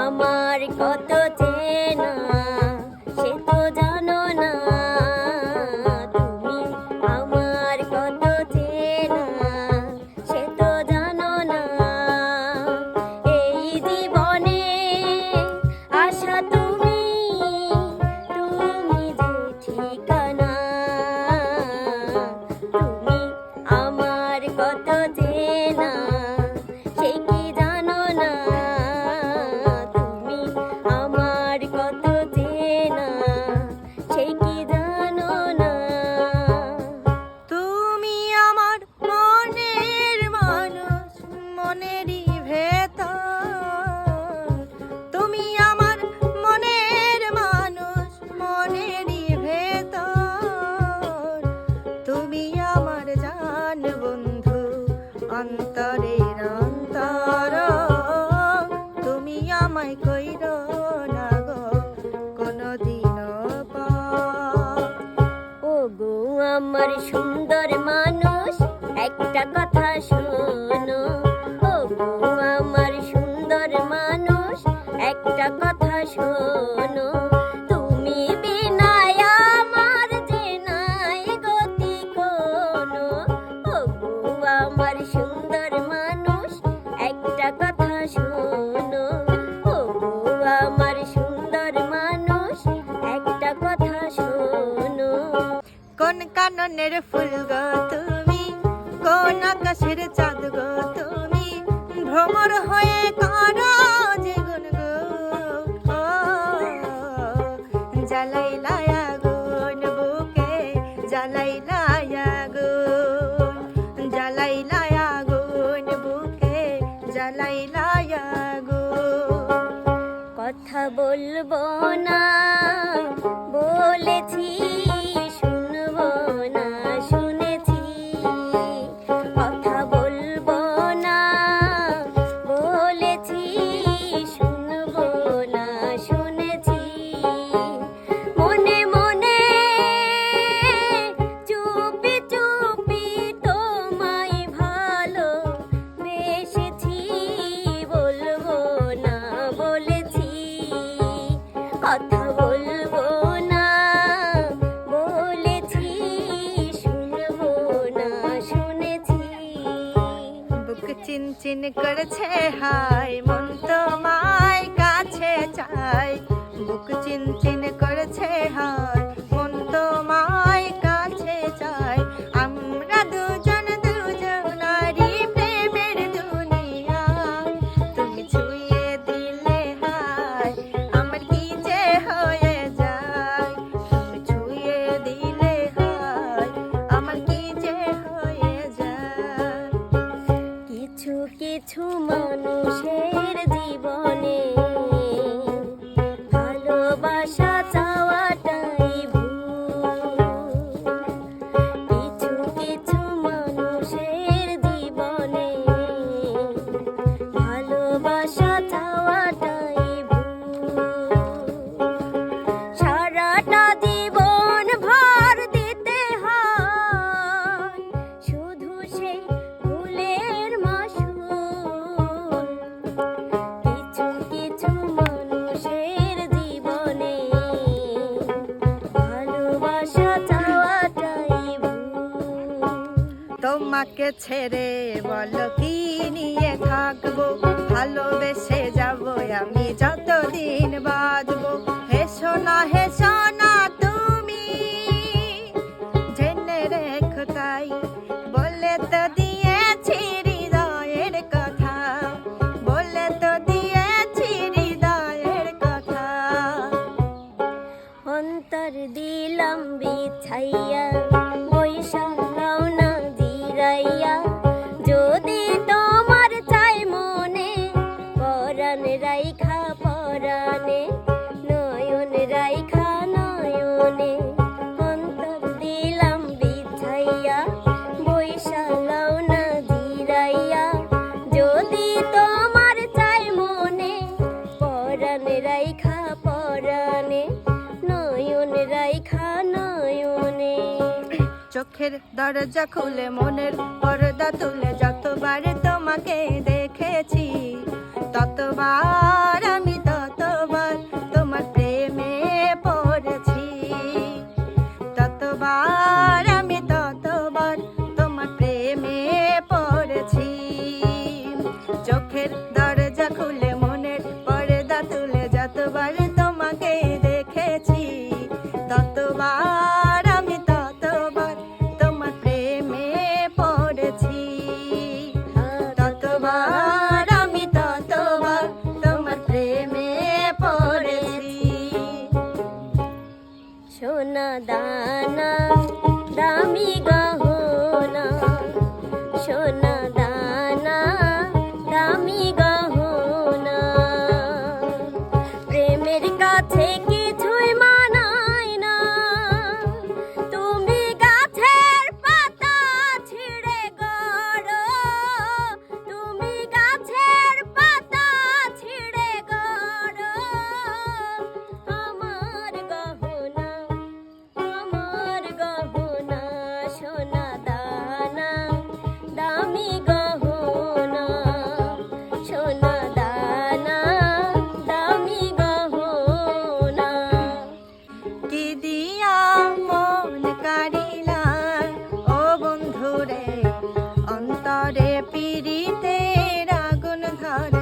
আমার কত চেনা, সে তো জানো না। তুমি আমার কত চেনা, সে তো জানো না। এই জীবনে আশা তুমি তুমি যে ঠিকানা, তুমি আমার কত চেনা। জ্বালাইলা আগুন জ্বালাইলা আগুন বুকে জ্বালাইলা আগুন কথা বলব না। হাসিন করছে হাই মন তো মায় কাছে চাই। বুক চিন চিন করছে হাই তোমাকে ছেড়ে বলো কি নিয়ে থাকব? নয়নে চোখের দরজা খুলে, মনের পর্দা তুলে, যতবার তোমাকে দেখেছি, ততবার আমি ততবার তোমার প্রেমে পড়েছি। ততবার আমি ততবার তোমার প্রেমে পড়েছি। চোখের quitar